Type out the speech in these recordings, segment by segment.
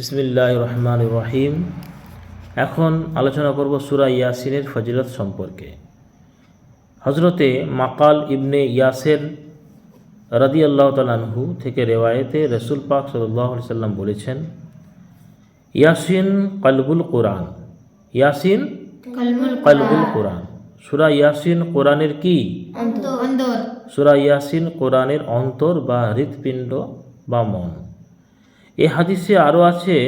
বিসমিল্লাহ রহমান রহিম এখন আলোচনা করব সুরা ইয়াসিনের ফজিলত সম্পর্কে। হজরতে মাকাল ইবনে ইয়াসের রাদি আল্লাহ তালানহু থেকে রেওয়ায়েতে রসুল পাক সাল্লাহ সাল্লাম বলেছেন ইয়াসিন কলবুল কোরআন। ইয়াসিন কলবুল কোরআন। সুরা ইয়াসিন কোরআনের কি? সুরা ইয়াসিন কোরআনের অন্তর বা হৃৎপিণ্ড বা মন। এ হাদিসে আরও আছে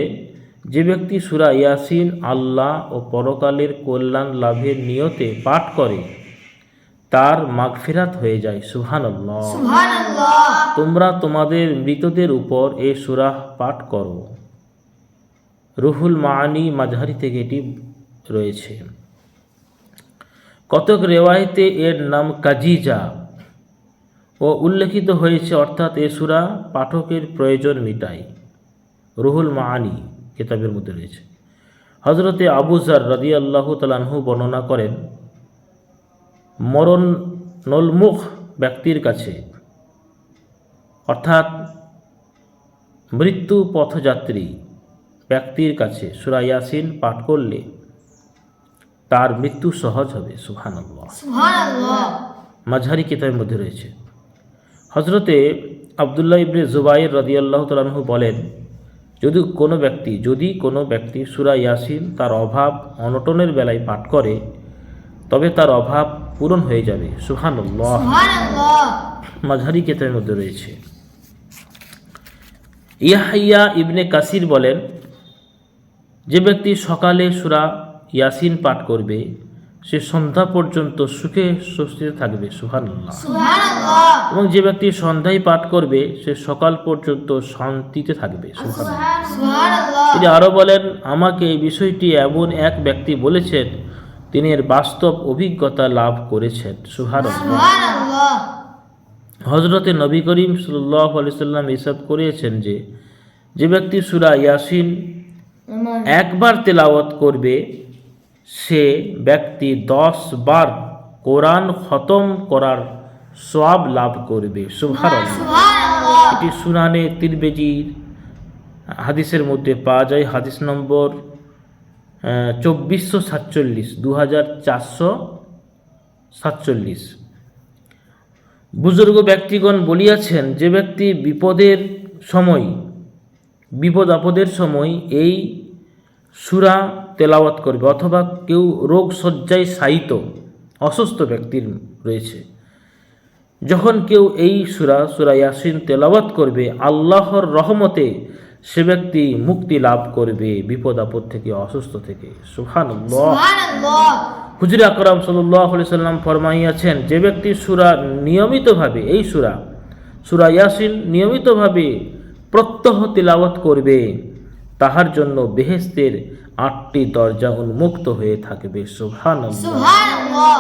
যে ব্যক্তি সুরা ইয়াসিন আল্লাহ ও পরকালের কল্যাণ লাভের নিয়তে পাঠ করে তার মাগফিরাত হয়ে যায়। সুবহানাল্লাহ। সুবহানাল্লাহ। তোমরা তোমাদের মৃতদের উপর এ সুরাহ পাঠ করো। রুহুল মাআনি মাঝহারি থেকে এটি রয়েছে। কতক রেওয়ায়েতে এর নাম কাজিজা ও উল্লেখিত হয়েছে অর্থাৎ এ সুরা পাঠকের প্রয়োজন মিটায় রুহুল মাআনি কিতাবের মধ্যে রয়েছে। হজরতে আবুজার রাদি আল্লাহ তালাহু বর্ণনা করেন মরণ নলমুখ ব্যক্তির কাছে অর্থাৎ মৃত্যু পথযাত্রী ব্যক্তির কাছে সুরাইয়াসিন পাঠ করলে তার মৃত্যু সহজ হবে সুবহানাল্লাহ। মাঝারি কিতাবের মধ্যে রয়েছে। হজরতে আবদুল্লাহ ইবনে জুবাইর রদিয়াল্লাহ তালাহু বলেন যদি কোনো ব্যক্তি যদি কোনো ব্যক্তি সুরা ইয়াসিন তার অভাব অনটনের বেলায় পাঠ করে তবে তার অভাব পূরণ হয়ে যাবে। সুবহানাল্লাহ। মাঝহারি কেতাবের মধ্যে রয়েছে। ইয়াহাইয়া ইবনে কাসির বলেন যে ব্যক্তি সকালে সুরা ইয়াসিন পাঠ করবে সে সন্ধ্যা পর্যন্ত সুখে স্বস্তিতে থাকবে সুহানুল্লাহ এবং যে ব্যক্তি সন্ধ্যায় পাঠ করবে সে সকাল পর্যন্ত শান্তিতে থাকবে তিনি আরও বলেন আমাকে এই বিষয়টি এমন এক ব্যক্তি বলেছেন তিনি এর বাস্তব অভিজ্ঞতা লাভ করেছেন সুহানুল্লাহ হজরতে নবী করিম সাল্লাহ সাল্লাম ইসাব করিয়েছেন যে যে ব্যক্তি সুরা ইয়াসিন একবার তেলাওয়াত করবে সে ব্যক্তি দশ বার কোরআন খতম করার সওয়াব লাভ করবে। সুবহানাল্লাহ। এটি সুনানে তিরবেজির হাদিসের মধ্যে পাওয়া যায়। হাদিস নম্বর চব্বিশশো সাতচল্লিশ দু হাজার চারশো সাতচল্লিশ। বুজুর্গ ব্যক্তিগণ বলিয়াছেন যে ব্যক্তি বিপদের সময় বিপদ আপদের সময় এই সুরা তেলাওয়াত করবে অথবা কেউ রোগ শয্যায় শায়িত অসুস্থ ব্যক্তির রয়েছে। যখন কেউ এই সুরা সুরা ইয়াসিন তেলাওয়াত করবে আল্লাহর রহমতে সে ব্যক্তি মুক্তি লাভ করবে বিপদ আপদ থেকে অসুস্থ থেকে। সুবহানাল্লাহ। হুজুর আকরাম সাল্লাম ফরমাইয়াছেন যে ব্যক্তি সুরা নিয়মিতভাবে এই সুরা সুরা ইয়াসিন নিয়মিতভাবে প্রত্যহ তিলাওয়াত করবে তাহার জন্য বেহেস্তের আটটি দরজা উন্মুক্ত হয়ে থাকবে। সুবহানাল্লাহ।